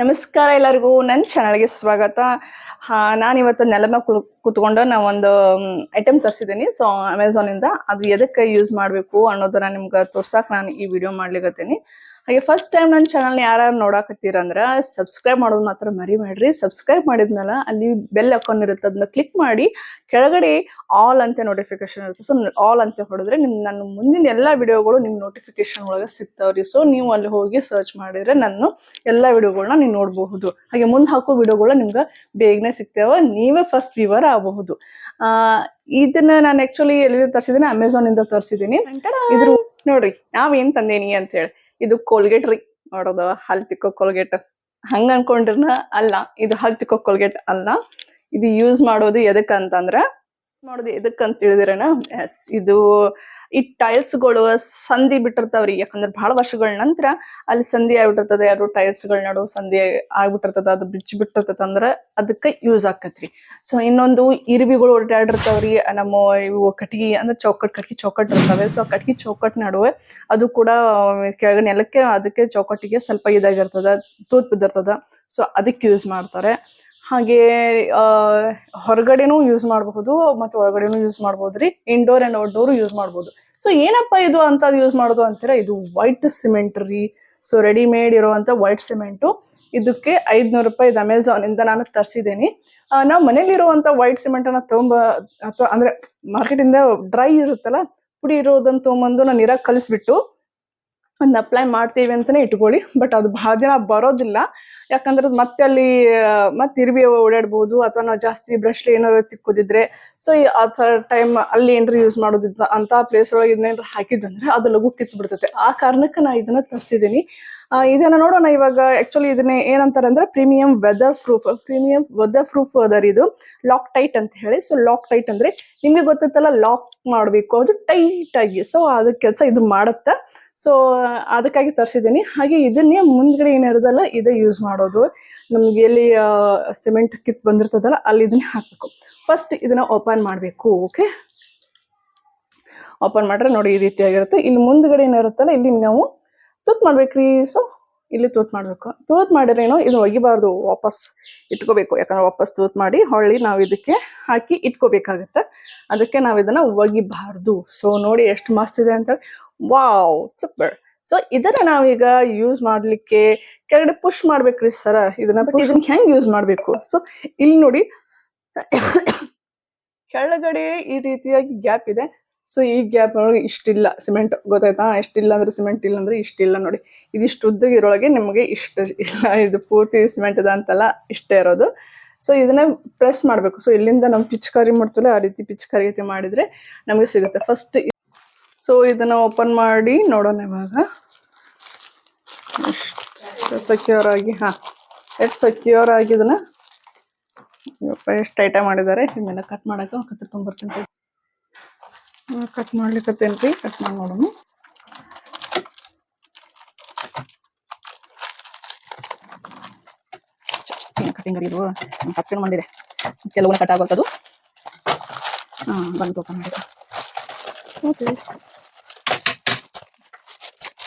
ನಮಸ್ಕಾರ ಎಲ್ಲರಿಗೂ ನನ್ನ ಚಾನಲ್ಗೆ ಸ್ವಾಗತ. ನಾನು ಇವತ್ತು ನೆಲದ ಕು ಕುತ್ಕೊಂಡು ನಾ ಒಂದು ಐಟಮ್ ತರಿಸಿದ್ದೀನಿ ಸೊ ಅಮೆಝಾನಿಂದ ಅದು ಎದಕ್ಕೆ ಯೂಸ್ ಮಾಡಬೇಕು ಅನ್ನೋದನ್ನ ನಿಮ್ಗೆ ತೋರ್ಸಕ್ಕೆ ನಾನು ಈ ವಿಡಿಯೋ ಮಾಡ್ಲಿಕತ್ತೀನಿ. ಹಾಗೆ ಫಸ್ಟ್ ಟೈಮ್ ನನ್ನ ಚಾನಲ್ನ ಯಾರು ನೋಡಕತ್ತೀರಂದ್ರೆ ಸಬ್ಸ್ಕ್ರೈಬ್ ಮಾಡೋದು ಮಾತ್ರ ಮರಿ ಮಾಡ್ರಿ ಸಬ್ಸ್ಕ್ರೈಬ್ ಮಾಡಿದ್ಮೇಲೆ ಅಲ್ಲಿ ಬೆಲ್ ಅಕೌಂಟ್ ಇರುತ್ತೆ ಅದನ್ನ ಕ್ಲಿಕ್ ಮಾಡಿ ಕೆಳಗಡೆ ಆಲ್ ಅಂತ ನೋಟಿಫಿಕೇಶನ್ ಇರುತ್ತೆ. ಸೊ ಆಲ್ ಅಂತ ಹೊಡೆದ್ರೆ ನಿಮ್ ನನ್ನ ಮುಂದಿನ ಎಲ್ಲ ವಿಡಿಯೋಗಳು ನಿಮ್ ನೋಟಿಫಿಕೇಶನ್ ಒಳಗೆ ಸಿಗ್ತಾವ್ರಿ. ಸೊ ನೀವು ಅಲ್ಲಿ ಹೋಗಿ ಸರ್ಚ್ ಮಾಡಿದ್ರೆ ನಾನು ಎಲ್ಲ ವಿಡಿಯೋಗಳನ್ನ ನೀವು ನೋಡಬಹುದು. ಹಾಗೆ ಮುಂದೆ ಹಾಕೋ ವಿಡಿಯೋಗಳು ನಿಮ್ಗೆ ಬೇಗನೆ ಸಿಗ್ತಾವ ನೀವೇ ಫಸ್ಟ್ ವಿವರ್ ಆಗಬಹುದು. ಆ ಇದನ್ನ ನಾನು ಆಕ್ಚುಲಿ ಎಲ್ಲಿಂದ ತರಿಸಿದ್ದೀನಿ ಅಮೆಝಾನ್ ಇಂದ ತರಿಸಿದ್ದೀನಿ ಇದ್ರ ನೋಡ್ರಿ ನಾವ್ ಏನ್ ತಂದೇನಿ ಅಂತ ಹೇಳಿ ಇದು ಕೋಲ್ಗೇಟ್ ರೀ. ನೋಡೋದು ಹಲ್ ತಿಕ್ಕೋ ಕೋಲ್ಗೇಟ್ ಹಂಗ ಅನ್ಕೊಂಡ್ರನ, ಅಲ್ಲ, ಇದು ಹಲ್ ತಿಕ್ಕೋ ಕೋಲ್ಗೇಟ್ ಅಲ್ಲ. ಇದು ಯೂಸ್ ಮಾಡೋದು ಎದಕ್ಕಂತಂದ್ರ ಮಾಡೋದು ಎದಕ್ಕಂತ ತಿಳಿದಿರೇನ? ಎಸ್ ಇದು ಈ ಟೈಲ್ಸ್ಗಳು ಸಂಧಿ ಬಿಟ್ಟಿರ್ತಾವ್ರಿ. ಯಾಕಂದ್ರೆ ಬಹಳ ವರ್ಷಗಳ ನಂತರ ಅಲ್ಲಿ ಸಂಧಿ ಆಗ್ಬಿಟ್ಟಿರ್ತದೆ. ಯಾರು ಟೈಲ್ಸ್ಗಳ ನಡು ಸಂಧಿ ಆಗ್ಬಿಟ್ಟಿರ್ತದ. ಅದು ಬಿಚ್ಚಿ ಬಿಟ್ಟಿರ್ತದ ಅಂದ್ರ ಅದಕ್ಕೆ ಯೂಸ್ ಆಕತ್ರಿ. ಸೊ ಇನ್ನೊಂದು ಇರ್ವಿಗಳು ಓಡಾಡಿರ್ತಾವ್ರಿ. ನಮ್ಮ ಇವು ಕಟ್ಗಿ ಅಂದ್ರೆ ಚೌಕಟ್, ಕಟ್ಗಿ ಚೌಕಟ್ ಇರ್ತವೆ. ಸೊ ಕಟ್ಗಿ ಚೌಕಟ್ ನಡುವೆ ಅದು ಕೂಡ ಕೆಳಗೆ ನೆಲಕ್ಕೆ ಅದಕ್ಕೆ ಚೌಕಟ್ಟಿಗೆ ಸ್ವಲ್ಪ ಇದಾಗಿರ್ತದ. ತೂತ್ ಬಿದ್ದಿರ್ತದ. ಸೊ ಅದಕ್ಕೆ ಯೂಸ್ ಮಾಡ್ತಾರೆ. ಹಾಗೆ ಹೊರಗಡೆನೂ ಯೂಸ್ ಮಾಡಬಹುದು ಮತ್ತು ಒಳಗಡೆನೂ ಯೂಸ್ ಮಾಡ್ಬೋದ್ರಿ ಇಂಡೋರ್ ಅಂಡ್ ಔಟ್ಡೋರ್ ಯೂಸ್ ಮಾಡ್ಬೋದು ಸೊ ಏನಪ್ಪ ಇದು ಅಂತ ಯೂಸ್ ಮಾಡೋದು ಅಂತೀರಾ? ಇದು ವೈಟ್ ಸಿಮೆಂಟ್ ರೀ. ಸೊ ರೆಡಿಮೇಡ್ ಇರುವಂತ ವೈಟ್ ಸಿಮೆಂಟು ಇದಕ್ಕೆ ಐದ್ನೂರು ರೂಪಾಯಿ ಇದು ಅಮೆಝಾನಿಂದ ನಾನು ತರಿಸಿದ್ದೀನಿ ನಾವು ಮನೇಲಿರುವಂತ ವೈಟ್ ಸಿಮೆಂಟ್ ಅನ್ನ ತಗೊಂಬ, ಅಥವಾ ಅಂದ್ರೆ ಮಾರ್ಕೆಟ್ ಇಂದ ಡ್ರೈ ಇರುತ್ತಲ್ಲ, ಪುಡಿ ಇರೋದನ್ನ ತೊಗೊಂಬಂದು ನಾನು ನೀರಾಗ ಕಲಿಸ್ಬಿಟ್ಟು ಅದನ್ನ ಅಪ್ಲೈ ಮಾಡ್ತೀವಿ ಅಂತಾನೆ ಇಟ್ಕೊಳ್ಳಿ. ಬಟ್ ಅದು ಬಹಳ ದಿನ ಬರೋದಿಲ್ಲ. ಯಾಕಂದ್ರೆ ಅದು ಮತ್ತೆ ಅಲ್ಲಿ ಮತ್ತೆ ಇರ್ವಿ ಓಡಾಡ್ಬೋದು ಅಥವಾ ನಾವು ಜಾಸ್ತಿ ಬ್ರಷ್ಲಿ ಏನಾದ್ರು ತಿಕ್ಕೋದಿದ್ರೆ. ಸೊ ಆ ಥರ ಟೈಮ್ ಅಲ್ಲಿ ಏನಾರು ಯೂಸ್ ಮಾಡೋದಿದ್ದ ಅಂತ ಪ್ಲೇಸ್ ಒಳಗೆ ಇದನ್ನೇನಾರು ಹಾಕಿದ್ದಂದ್ರೆ ಅದು ಲಘು ಕಿತ್ತು ಬಿಡ್ತೈತೆ ಆ ಕಾರಣಕ್ಕೆ ನಾ ಇದನ್ನ ತರಿಸಿದ್ದೀನಿ. ಇದನ್ನ ನೋಡೋಣ ಇವಾಗ ಆ್ಯಕ್ಚುಲಿ ಇದನ್ನ ಏನಂತಾರೆ ಅಂದ್ರೆ premium weather proof premium weather proof other ಇದು. ಲಾಕ್ ಟೈಟ್ ಅಂತ ಹೇಳಿ. ಸೊ ಲಾಕ್ ಟೈಟ್ ಅಂದ್ರೆ ನಿಮಗೆ ಗೊತ್ತೈತಲ್ಲ ಲಾಕ್ ಮಾಡಬೇಕು. ಅದು ಟೈಟ್ ಆಗಿ. ಸೊ ಅದ ಕೆಲಸ ಇದು ಮಾಡುತ್ತೆ. ಸೊ ಅದಕ್ಕಾಗಿ ತರಿಸಿದ್ದೀನಿ. ಹಾಗೆ ಇದನ್ನೇ ಮುಂದ್ಗಡೆ ಏನಿರೋದಲ್ಲ ಇದೇ ಯೂಸ್ ಮಾಡೋದು. ನಮ್ಗೆ ಎಲ್ಲಿ ಸಿಮೆಂಟ್ ಕಿತ್ ಬಂದಿರ್ತದಲ್ಲ, ಅಲ್ಲಿ ಇದನ್ನೇ ಹಾಕಬೇಕು. ಫಸ್ಟ್ ಇದನ್ನ ಓಪನ್ ಮಾಡಬೇಕು ಓಕೆ ಓಪನ್ ಮಾಡ್ರೆ ನೋಡಿ ಈ ರೀತಿಯಾಗಿರುತ್ತೆ. ಇಲ್ಲಿ ಮುಂದ್ಗಡೆ ಏನಿರುತ್ತಲ್ಲ ಇಲ್ಲಿ ನಾವು ತೂತ್ ಮಾಡ್ಬೇಕ್ರಿ. ಸೊ ಇಲ್ಲಿ ತೂತ್ ಮಾಡ್ಬೇಕು. ತೂತ್ ಏನೋ, ಇದು ಒಗಿಬಾರ್ದು, ವಾಪಸ್ ಇಟ್ಕೋಬೇಕು. ಯಾಕಂದ್ರೆ ವಾಪಸ್ ತೂತ್ ಮಾಡಿ ಹೊಳ್ಳಿ ನಾವು ಇದಕ್ಕೆ ಹಾಕಿ ಇಟ್ಕೋಬೇಕಾಗತ್ತೆ. ಅದಕ್ಕೆ ನಾವು ಇದನ್ನ ಒಗಿಬಾರ್ದು. ಸೊ ನೋಡಿ ಎಷ್ಟು ಮಸ್ತ್ ಇದೆ ಅಂತ ವಾವ್ ಸೂಪರ್ ಸೊ ಇದನ್ನ ನಾವೀಗ ಯೂಸ್ ಮಾಡ್ಲಿಕ್ಕೆ ಕೆಳಗಡೆ ಪುಷ್ ಮಾಡ್ಬೇಕ್ರಿ ಸರ ಇದನ್ನ ಇದನ್ನ ಹೆಂಗ್ ಯೂಸ್ ಮಾಡ್ಬೇಕು? ಸೊ ಇಲ್ಲಿ ನೋಡಿ ಕೆಳಗಡೆ ಈ ರೀತಿಯಾಗಿ ಗ್ಯಾಪ್ ಇದೆ. ಸೊ ಈ ಗ್ಯಾಪ್ ಒಳಗೆ ಇಷ್ಟಿಲ್ಲ ಸಿಮೆಂಟ್ ಗೊತ್ತಾಯ್ತಾ? ಇಷ್ಟಿಲ್ಲ ಅಂದ್ರೆ ಸಿಮೆಂಟ್ ಇಲ್ಲ ಅಂದ್ರೆ ಇಷ್ಟಿಲ್ಲ ನೋಡಿ. ಇದಿಷ್ಟು ಉದ್ದಗಿರೊಳಗೆ ಇರೋಳಗೆ ನಿಮಗೆ ಇಷ್ಟ ಇಲ್ಲ. ಇದು ಪೂರ್ತಿ ಸಿಮೆಂಟ್ ಇದೆ ಅಂತಲ್ಲ ಇಷ್ಟೇ ಇರೋದು. ಸೊ ಇದನ್ನ ಪ್ರೆಸ್ ಮಾಡಬೇಕು. ಸೊ ಇಲ್ಲಿಂದ ನಾವು ಪಿಚ್ಕಾರಿ ಮಾಡ್ತೀವಲ್ಲ ಆ ರೀತಿ ಪಿಚ್ಕಾರಿ ಮಾಡಿದ್ರೆ ನಮಗೆ ಸಿಗುತ್ತೆ. ಫಸ್ಟ್ ಸೊ ಇದನ್ನ ಓಪನ್ ಮಾಡಿ ನೋಡೋಣ ಇವಾಗ. ಸೆಕ್ಯೂರ್ ಆಗಿ, ಹಾ, ಎಷ್ಟು ಸೆಕ್ಯೂರ್ ಆಗಿ ಇದನ್ನ ಎಷ್ಟು ಟೈಟ ಮಾಡಿದ್ದಾರೆ. ಇದನ್ನೆಲ್ಲ ಕಟ್ ಮಾಡಕ್ಕೆ ಕತ್ತಿ ತೊಗೊಂಬರ್ತೀನಿ ಕಟ್ ಮಾಡ್ಲಿಕ್ಕತ್ತೇನು ಕಟ್ ಮಾಡಿ ನೋಡೋಣ. ಕಟಿಂಗ್ ಇದು? ಕಟ್ಟಿನ ಮಾಡಿದೆ. ಕೆಲವು ಕಟ್ ಆಗೋದು ಹಾಂ, ಬಂದು ಓಪನ್ ಮಾಡಿ. ಓಕೆ.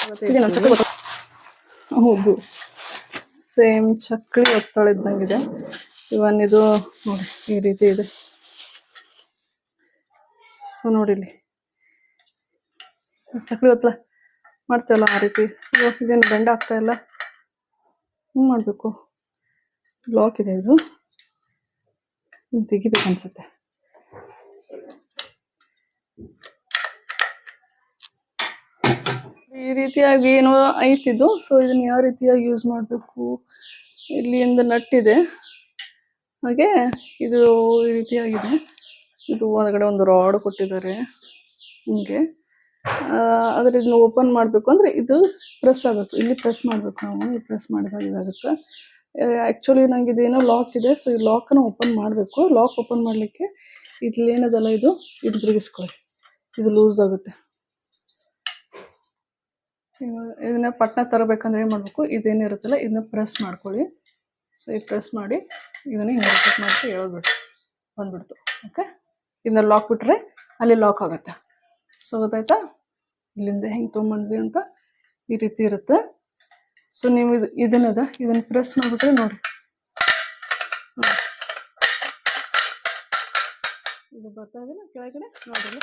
ಇದೆ ನಮ್ಮ ಚಕ್ಲಿ ಹೌದು. ಸೇಮ್ ಚಕ್ಲಿ ಒತ್ತಳ ಇದ್ದಂಗಿದೆ. ಇವನ್ ಇದು ನೋಡಿ ಈ ರೀತಿ ಇದೆ. ಸೊ ನೋಡಿ ಇಲ್ಲಿ ಚಕ್ಲಿ ಒತ್ತಲ ಮಾಡ್ತೇವಲ್ಲ ಆ ರೀತಿ? ಇದೇನು ಬೆಂಡ್ ಆಗ್ತಾ ಇಲ್ಲ? ಹಿಂಗೆ ಮಾಡಬೇಕು? ಲಾಕ್ ಇದೆ ಇದು. ತೆಗಿಬೇಕು ಅನ್ಸುತ್ತೆ. ಈ ರೀತಿಯಾಗಿ ಏನೋ ಐತಿದು. ಸೊ ಇದನ್ನ ಯಾವ ರೀತಿಯಾಗಿ ಯೂಸ್ ಮಾಡಬೇಕು? ಇಲ್ಲಿಂದ ನಟ್ಟಿದೆ ಹಾಗೆ ಇದು ಈ ರೀತಿಯಾಗಿದೆ. ಇದು ಒಳಗಡೆ ಒಂದು ರಾಡ್ ಕೊಟ್ಟಿದ್ದಾರೆ ಹಿಂಗೆ. ಆದರೆ ಇದನ್ನ ಓಪನ್ ಮಾಡಬೇಕು ಅಂದರೆ ಇದು ಪ್ರೆಸ್ ಆಗಬೇಕು ಇಲ್ಲಿ ಪ್ರೆಸ್ ಮಾಡಬೇಕು ನಾವು. ಪ್ರೆಸ್ ಮಾಡಿದಾಗ ಇದಾಗುತ್ತೆ. ಆ್ಯಕ್ಚುಲಿ ನಂಗೆ ಇದೇನೋ ಲಾಕ್ ಇದೆ. ಸೊ ಈ ಲಾಕನ್ನು ಓಪನ್ ಮಾಡಬೇಕು. ಲಾಕ್ ಓಪನ್ ಮಾಡಲಿಕ್ಕೆ ಇಲ್ಲಿ ಏನದಲ್ಲ ಇದು ಇದು ತಿರುಗಿಸ್ಕೊಳ್ಳಿ. ಇದು ಲೂಸ್ ಆಗುತ್ತೆ. ಇದನ್ನ ಪಟ್ನ ತರಬೇಕಂದ್ರೆ ಏನು ಮಾಡಬೇಕು? ಇದೇನಿರುತ್ತಲ್ಲ ಇದನ್ನ ಪ್ರೆಸ್ ಮಾಡ್ಕೊಳ್ಳಿ. ಸೊ ಈ ಪ್ರೆಸ್ ಮಾಡಿ ಇದನ್ನ ಹಿಂಗೆ ರಿಪೀಟ್ ಮಾಡಿ ಹೇಳ್ಬಿಡ್ತು ಬಂದ್ಬಿಡ್ತು. ಓಕೆ ಇದನ್ನ ಲಾಕ್ ಬಿಟ್ರೆ ಅಲ್ಲಿ ಲಾಕ್ ಆಗುತ್ತೆ. ಸೊ ಗೊತ್ತಾಯ್ತಾ? ಇಲ್ಲಿಂದ ಹೆಂಗೆ ತೊಗೊಂಬಂದ್ವಿ ಅಂತ ಈ ರೀತಿ ಇರುತ್ತೆ. ಸೊ ನೀವು ಇದು, ಇದನ್ನದ, ಇದನ್ನ ಪ್ರೆಸ್ ಮಾಡ್ಬಿಟ್ರೆ ನೋಡಿ. ಇದು ಬರ್ತಾ ಇದೆಯಲ್ಲ ಕೆಳಗಡೆ? ನೋಡಿ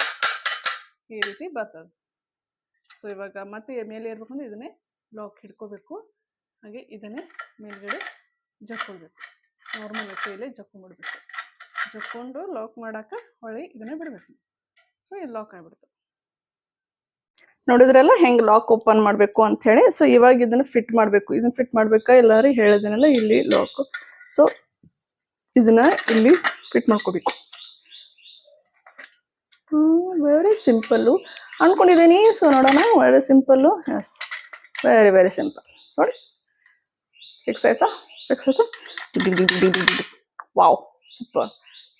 ಈ ರೀತಿ ಬರ್ತದೆ ಸೊ ಇವಾಗ ಮತ್ತೆ ಮೇಲೆ ಇರ್ಬೇಕಂದ್ರೆ ಇದನ್ನೇ ಲಾಕ್ ಹಿಡ್ಕೋಬೇಕು. ಹಾಗೆ ಇದನ್ನೇ ಮೇಲ್ಗಡೆ ಜಕ್ಕೊಳ್ಬೇಕು. ನಾರ್ಮಲ್ ಕೈಲೇ ಜಕ್ಕೊಂಡ್ಬಿಡ್ಬೇಕು. ಜಕ್ಕೊಂಡು ಲಾಕ್ ಮಾಡಾಕ ಹೊಳ್ಳಿ ಇದನ್ನೇ ಬಿಡಬೇಕು. ಸೊ ಇದು ಲಾಕ್ ಆಗ್ಬಿಡ್ತು. ನೋಡಿದ್ರಲ್ಲ ಹೆಂಗೆ ಲಾಕ್ ಓಪನ್ ಮಾಡಬೇಕು ಅಂತ ಹೇಳಿ ಸೊ ಇವಾಗ ಇದನ್ನು ಫಿಟ್ ಮಾಡಬೇಕು. ಇದನ್ನು ಫಿಟ್ ಮಾಡಬೇಕಾ ಎಲ್ಲರೂ ಹೇಳಿದನಲ್ಲ, ಇಲ್ಲಿ ಲಾಕು ಸೊ ಇದನ್ನ ಇಲ್ಲಿ ಫಿಟ್ ಮಾಡ್ಕೋಬೇಕು. ವೆರಿ ಸಿಂಪಲ್ಲು ಅಂದ್ಕೊಂಡಿದ್ದೀನಿ ಸೊ ನೋಡೋಣ very simple yes very very simple sorry fix ಆಯ್ತಾ? ಫಿಕ್ಸ್ ಆಯ್ತಾ? ವಾವ್ ಸೂಪರ್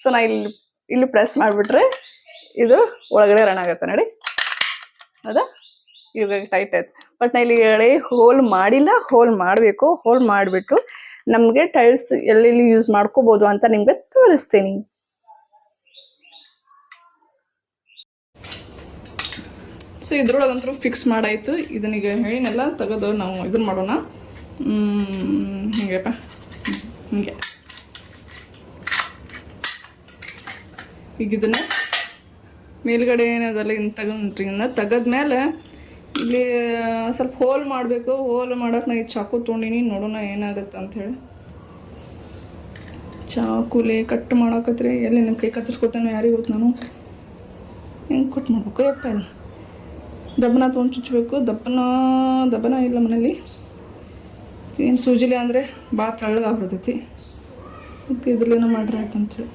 ಸೊ ನಾ ಇಲ್ಲಿ ಇಲ್ಲಿ ಪ್ರೆಸ್ ಮಾಡಿಬಿಟ್ರೆ ಇದು ಒಳಗಡೆ ರನ್ ಆಗುತ್ತೆ. ನೋಡಿ. ಹೌದಾ? ಇವಾಗ ಟೈಟ್ ಆಯ್ತು. ಬಟ್ ನಾ ಇಲ್ಲಿ ಹೇಳಿ ಹೋಲ್ ಮಾಡಿಲ್ಲ ಹೋಲ್ ಮಾಡಬೇಕು. ಹೋಲ್ ಮಾಡಿಬಿಟ್ಟು ನಮಗೆ ಟೈಲ್ಸ್ ಎಲ್ಲೆಲ್ಲಿ ಯೂಸ್ ಮಾಡ್ಕೋಬೋದು ಅಂತ ನಿಮಗೆ ತೋರಿಸ್ತೀನಿ. So ಇದ್ರೊಳಗಂತೂ fix ಮಾಡಾಯಿತು. ಇದನ್ನೀಗ ಹೇಳಿನೆಲ್ಲ ತೆಗೆದು ನಾವು ಇದನ್ನ ಮಾಡೋಣ. ಹಿಂಗೆಪ್ಪ. ಹಿಂಗೆ. ಈಗ ಇದನ್ನ ಮೇಲ್ಗಡೆ ಏನದಲ್ಲ ಇನ್ನು ತಗೊಂಡ್ರಿ ಇನ್ನು ತೆಗೆದ್ಮೇಲೆ ಇಲ್ಲಿ ಸ್ವಲ್ಪ ಹೋಲ್ ಮಾಡಬೇಕು. ಹೋಲ್ ಮಾಡೋಕೆ ನಾ ಈ ಚಾಕು ತೊಗೊಂಡಿನಿ. ನೋಡೋಣ ಏನಾಗುತ್ತೆ ಅಂಥೇಳಿ ಚಾಕುಲೆ ಕಟ್ ಮಾಡಾಕತ್ರಿ. ಎಲ್ಲಿ ನನ್ನ ಕೈ ಕತ್ತರಿಸ್ಕೊತಾನೋ ಯಾರಿಗೆ ಗೊತ್ತು ನಾನು? ಹೆಂಗೆ ಕಟ್ ಮಾಡ್ಬೇಕು? ಯಪ್ಪ ಇಲ್ಲ. ದಬ್ಬನ ತೊಗೊಂಡು ಚುಚ್ಚಬೇಕು ದಪ್ಪನ ದಬ್ಬನ ಇಲ್ಲ ಮನೇಲಿ. ಏನು ಸೂಜಿಲೆ ಅಂದರೆ ಭಾಳ ತಳ್ಳಗಾಗ್ಬಿಡ್ತೈತಿ. ಅದಕ್ಕೆ ಇದ್ರಲ್ಲೇನೋ ಮಾಡ್ರಿ ಆಯ್ತಂತೇಳಿ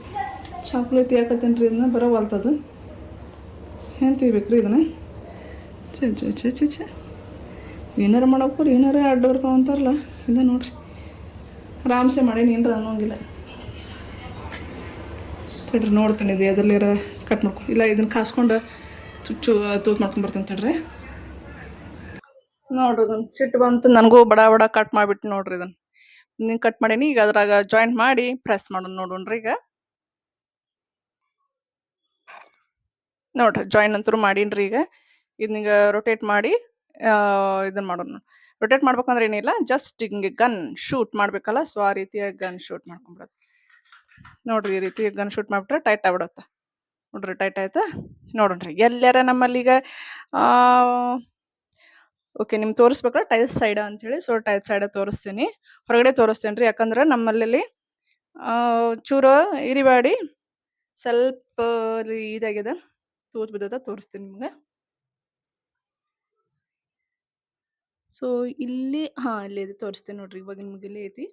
ತೀಯಾಕತ್ತೇನೆ ರೀ ಇದನ್ನ? ಬರೋ ಹೊಲ್ತದು. ಏನು ತೀಬೇಕು ರೀ ಇದನ್ನ? ಛೆ ಚೇ ಛೆ ಚ ಛೆ. ಏನಾರ ರೀ ಏನಾರ ಅಡ್ಡ ಬರ್ತಾವ ಅಂತಾರಲ್ಲ ಇದೆ ನೋಡ್ರಿ. ಆರಾಮ್ಸೆ ಮಾಡೀನಿ ಏನರ ಅನ್ನೋಂಗಿಲ್ಲ. ತಡ್ರಿ, ನೋಡ್ತೀನಿ, ಇದು ಎದರ್ಲಿರ ಕಟ್ ಮಾಡ್ಕೊ. ಇಲ್ಲ, ಇದನ್ನ ಕಾಸ್ಕೊಂಡು ಚುಚ್ಚು ಬರ್ತೀನಿ ತಡ್ರಿ. ನೋಡ್ರಿ ಇದನ್ನ ಸಿಟ್ಟು ಬಂತು. ನನಗೂ ಬಡ ಬಡ ಕಟ್ ಮಾಡಿಬಿಟ್ಟು ನೋಡ್ರಿ ಇದನ್ನ ನೀವು ಕಟ್ ಮಾಡೀನಿ. ಈಗ ಅದ್ರಾಗ ಜಾಯಿಂಟ್ ಮಾಡಿ ಪ್ರೆಸ್ ಮಾಡೋಣ ನೋಡೋಣ್ರಿ ಈಗ. ನೋಡ್ರಿ ಜಾಯಿನ್ ಅಂತೂ ಮಾಡೀನ್ರಿ ಈಗ. ಇದನ್ನೀಗ ರೊಟೇಟ್ ಮಾಡಿ ಇದನ್ನ ಮಾಡೋಣ ರೊಟೇಟ್ ಮಾಡ್ಬೇಕಂದ್ರೆ ಏನಿಲ್ಲ ಜಸ್ಟ್ ಹಿಂಗೆ ಗನ್ ಶೂಟ್ ಮಾಡ್ಬೇಕಲ್ಲ ಸೊ ಆ ರೀತಿಯಾಗಿ ಗನ್ ಶೂಟ್ ಮಾಡ್ಕೊಂಬಿಡೋದು ನೋಡ್ರಿ ಈ ರೀತಿ ಗನ್ ಶೂಟ್ ಮಾಡ್ಬಿಟ್ರೆ ಟೈಟ್ ಆಗ್ಬಿಡುತ್ತೆ. ನೋಡ್ರಿ ಟೈಟ್ ಆಯ್ತಾ? ನೋಡೋಣ್ರಿ ಎಲ್ಲಾರ ನಮ್ಮಲ್ಲಿ ಈಗ ಓಕೆ ನಿಮ್ಗೆ ತೋರಿಸ್ಬೇಕಲ್ಲ ಟೈಲ್ಸ್ ಸೈಡ್ ಅಂತೇಳಿ. ಸೊ ಟೈಲ್ಸ್ ಸೈಡ್ ತೋರಿಸ್ತೀನಿ. ಹೊರಗಡೆ ತೋರಿಸ್ತೀನಿ ರೀ ಯಾಕಂದ್ರೆ ನಮ್ಮಲ್ಲಿ ಚೂರು ಇರಿಬಾಡಿ ಸ್ವಲ್ಪ ಇದಾಗಿದೆ. ತೂತ್ ಬಿದ್ದದ ತೋರಿಸ್ತೀನಿ ನಿಮ್ಗೆ. ಸೊ ಇಲ್ಲಿ, ಹಾ, ಇಲ್ಲಿ ಇದೆ. ತೋರಿಸ್ತೀನಿ ನೋಡ್ರಿ. ಇವಾಗ ನಿಮ್ಗೆ ಇಲ್ಲಿ ಐತಿ.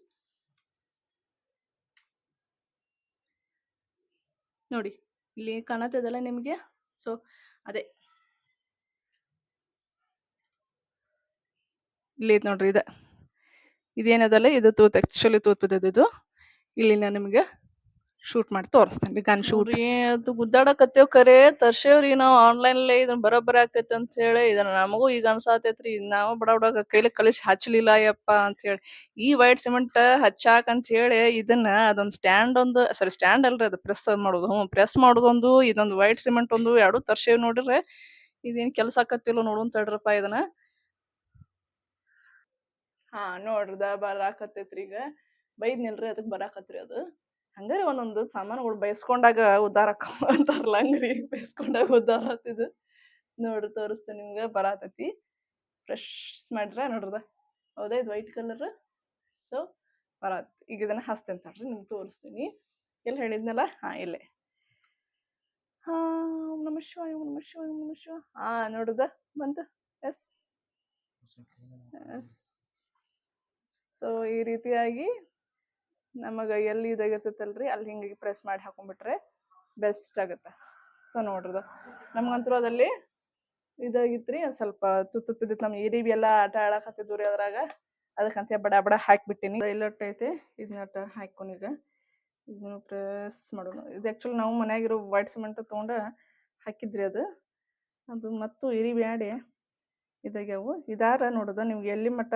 ನೋಡಿ. ಇಲ್ಲಿ ಕಾಣತ್ತದಲ್ಲ ನಿಮಗೆ? ಸೊ ಅದೇ. ಇಲ್ಲಿ ನೋಡ್ರಿ, ಇದೆ. ಇದೇನದಲ್ಲ, ಇದು ತೂತ್ ಆಕ್ಚುಲಿ ತೂತ್ ಬಿದ್ದದ್ದು ಇಲ್ಲಿ ನಾನು ನಿಮಗೆ ಶೂಟ್ ಮಾಡಿ ತೋರಿಸ್ತೇನೆ, ಗನ್ ಶೂಟ್ ಅದು ಗುದ್ದಾಡಕತ್ತೇವ್ ಕರೆ, ತರ್ಸೇವ್ರಿ ನಾವು ಆನ್ಲೈನ್ಲೇ ಇದನ್ನ ಬರೋಬ್ಬರ ಆಕೈತಿ ಅಂತ ಹೇಳಿ ಇದನ್ನ ನಮಗೂ ಈಗ ಅನ್ಸಾತೈತ್ರಿ, ನಾವು ಬಡ ಬಡ ಕೈಲಿ ಕಲಿಸಿ ಹಚ್ಚಲಿಲ್ಲ ಯಪ್ಪ ಅಂತ ಹೇಳಿ. ಈ ವೈಟ್ ಸಿಮೆಂಟ್ ಹಚ್ಚಾಕ ಅಂತ ಹೇಳಿ ಇದನ್ನ ಅದೊಂದು ಸ್ಟ್ಯಾಂಡ್ ಒಂದು ಸಾರಿ ಸ್ಟ್ಯಾಂಡ್ ಅಲ್ರಿ ಅದು ಪ್ರೆಸ್ ಮಾಡೋದು ಹ್ಞೂ ಪ್ರೆಸ್ ಮಾಡೋದೊಂದು, ಇದೊಂದು ವೈಟ್ ಸಿಮೆಂಟ್ ಒಂದು ಎರಡು ತರ್ಸೇವ್ ನೋಡ್ರಿ ಇದೇನ್ ಕೆಲಸ ಆಕತ್ತಿಲ್ಲ ಅಂತ ತಡ್ರಪ್ಪ ಇದನ್ನ. ಹಾ ನೋಡ್ರದ ಬರಾಕತ್ತೈತ್ರಿ ಈಗ. ಬೈದ್ ನಿಲ್ರಿ ಅದಕ್ಕೆ ಬರಾಕತ್ರಿ ಅದು. ಹಂಗಾರೆ ಒಂದೊಂದು ಸಾಮಾನುಗಳು ಬಯಸ್ಕೊಂಡಾಗ ಉದ್ದಾರ ಅಂತಾರಲ್ಲ ಹಂಗ್ರಿ ಬಯಸ್ಕೊಂಡಾಗ ಉದ್ದಾರ ಆತಿದು ನೋಡ್ರಿ ತೋರಿಸ್ತೇನೆ ನಿಮ್ಗೆ, ಬರಾತೈತಿ. ಫ್ರೆಶ್ ಮಾಡ್ರ ನೋಡ್ರದ ಹೌದಾ ಇದು ವೈಟ್ ಕಲರ್ ಸೊ ಬರಾತ್. ಈಗ ಇದನ್ನ ಹಚ್ತೇನೆ ತಡ್ರಿ, ನಿಮ್ಗೆ ತೋರಿಸ್ತೀನಿ. ಎಲ್ಲಿ ಹೇಳಿದ್ನಲ್ಲ? ಹಾ, ಇಲ್ಲೇ. ಹಾ ನಮ ಶಿವ ನಮ ಶಿವ ನಮ ಶಿವ ಬಂತು? ಎಸ್ ಎಸ್ ಸೊ ಈ ರೀತಿಯಾಗಿ ನಮಗೆ ಎಲ್ಲಿ ಇದಾಗಿರ್ತೈತಲ್ರಿ ಅಲ್ಲಿ ಹಿಂಗೆ ಪ್ರೆಸ್ ಮಾಡಿ ಹಾಕೊಂಡ್ಬಿಟ್ರೆ ಬೆಸ್ಟ್ ಆಗುತ್ತೆ. ಸೊ ನೋಡ್ರದ ನಮ್ಗಂತೂ ಅದಲ್ಲಿ ಇದಾಗಿತ್ರಿ ಸ್ವಲ್ಪ ತುತ್ತು ತುತ್ತಿತ್ತು ನಮ್ಮ ಏರಿ ಎಲ್ಲ ಆಟ ಆಡಕತ್ತಿದ್ವು ರೀ ಅದ್ರಾಗ. ಅದಕ್ಕಂತ ಬಡ ಬಡ ಹಾಕ್ಬಿಟ್ಟಿನಿ. ಐತೆ ಇದನ್ನೊಟ್ಟು ಹಾಕೊಂಡೀಗ ಇದನ್ನ ಪ್ರೆಸ್ ಮಾಡೋಣ. ಇದು ಆ್ಯಕ್ಚುಲಿ ನಾವು ಮನೆಯಾಗಿರೋ ವೈಟ್ ಸಿಮೆಂಟ್ ತೊಗೊಂಡು ಹಾಕಿದ್ರಿ ಅದು. ಅದು ಮತ್ತು ಇರಿ ಬ್ಯಾಡಿ ಇದಾಗ್ಯಾವು. ಇದಾರ ನೋಡೋದು ನಿಮ್ಗೆ ಎಲ್ಲಿ ಮಟ್ಟ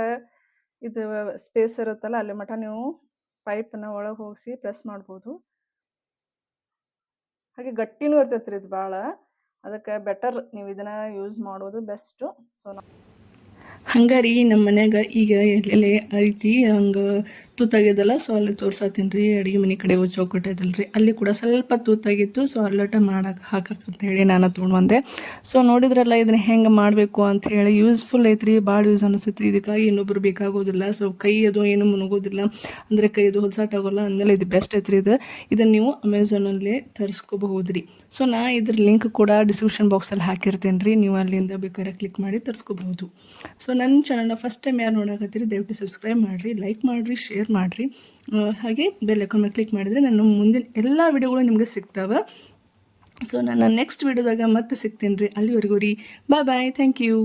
ಇದು ಸ್ಪೇಸ್ ಇರುತ್ತಲ್ಲ, ಅಲ್ಲಿ ಮಠ ನೀವು ಪೈಪನ್ನ ಒಳಗೆ ಹೋಗಿಸಿ ಪ್ರೆಸ್ ಮಾಡ್ಬೋದು. ಹಾಗೆ ಗಟ್ಟಿನೂ ಇರ್ತೈತ್ರಿ ಇದು ಭಾಳ ಅದಕ್ಕೆ ಬೆಟರ್ ನೀವು ಇದನ್ನ ಯೂಸ್ ಮಾಡೋದು ಬೆಸ್ಟು ಸೊ ಹಂಗಾರಿ ನಮ್ಮ ಮನ್ಯಾಗ ಈಗ ಎಲ್ಲೆಲ್ಲೇ ಐತಿ, ಹಂಗೆ ತೂತಾಗ್ಯದಲ್ಲ ಸೊ ಅಲ್ಲಿ ತೋರ್ಸಾತೀನಿ ರೀ ಅಡುಗೆ ಮನೆ ಕಡೆ ಹೋಗಿ ರೀ ಅಲ್ಲಿ ಕೂಡ ಸ್ವಲ್ಪ ತೂತಾಗಿತ್ತು ಸೊ ಅಲ್ಲಟ ಮಾಡಕ್ಕೆ ಹಾಕಕ್ಕೆ ಅಂತ ಹೇಳಿ ನಾನು ತೊಗೊಂಡು ಬಂದೆ. ಸೊ ನೋಡಿದ್ರಲ್ಲ, ಇದನ್ನ ಹೆಂಗೆ ಮಾಡಬೇಕು ಅಂತ ಹೇಳಿ ಯೂಸ್ಫುಲ್ ಐತ್ರಿ ಭಾಳ ಯೂಸ್ ಅನಿಸ್ತೈತಿ ಇದಕ್ಕಾಗಿ ಇನ್ನೊಬ್ರು ಬೇಕಾಗೋದಿಲ್ಲ ಸೊ ಕೈ ಅದು ಏನು ಮುನುಗೋದಿಲ್ಲ ಅಂದರೆ ಕೈ ಅದು ಹೊಲ್ಸಾಟಾಗೋಲ್ಲ ಅಂದಮೇಲೆ ಇದು ಬೆಸ್ಟ್ ಐತ್ರಿ ಇದು. ಇದನ್ನು ನೀವು ಅಮೆಝಾನಲ್ಲೇ ತರಿಸ್ಕೋಬಹುದು ರೀ ಸೊ ನಾ ಇದ್ರ ಲಿಂಕ್ ಕೂಡ ಡಿಸ್ಕ್ರಿಪ್ಷನ್ ಬಾಕ್ಸಲ್ಲಿ ಹಾಕಿರ್ತೇನೆ ರೀ. ನೀವು ಅಲ್ಲಿಂದ ಬೇಕಾದ್ರೆ ಕ್ಲಿಕ್ ಮಾಡಿ ತರಿಸ್ಕೋಬಹುದು. ಸೊ ನನ್ನ ಚಾನಲ್ನ ಫಸ್ಟ್ ಟೈಮ್ ಯಾರು ನೋಡಕತ್ತೀರಿ, ದಯವಿಟ್ಟು ಸಬ್ಸ್ಕ್ರೈಬ್ ಮಾಡಿರಿ ಲೈಕ್ ಮಾಡಿರಿ ಶೇರ್ ಮಾಡಿರಿ. ಹಾಗೆ ಬೆಲ್ ಐಕಾನ್ ಮೇಲೆ ಕ್ಲಿಕ್ ಮಾಡಿದರೆ ನನ್ನ ಮುಂದಿನ ಎಲ್ಲ ವಿಡಿಯೋಗಳು ನಿಮಗೆ ಸಿಗ್ತಾವೆ. ಸೊ ನಾನು ನೆಕ್ಸ್ಟ್ ವಿಡಿಯೋದಾಗ ಮತ್ತೆ ಸಿಗ್ತೀನಿ ರೀ ಅಲ್ಲಿವರೆಗೂ ರೀ. ಬಾಯ್ ಬಾಯ್ ಥ್ಯಾಂಕ್ ಯು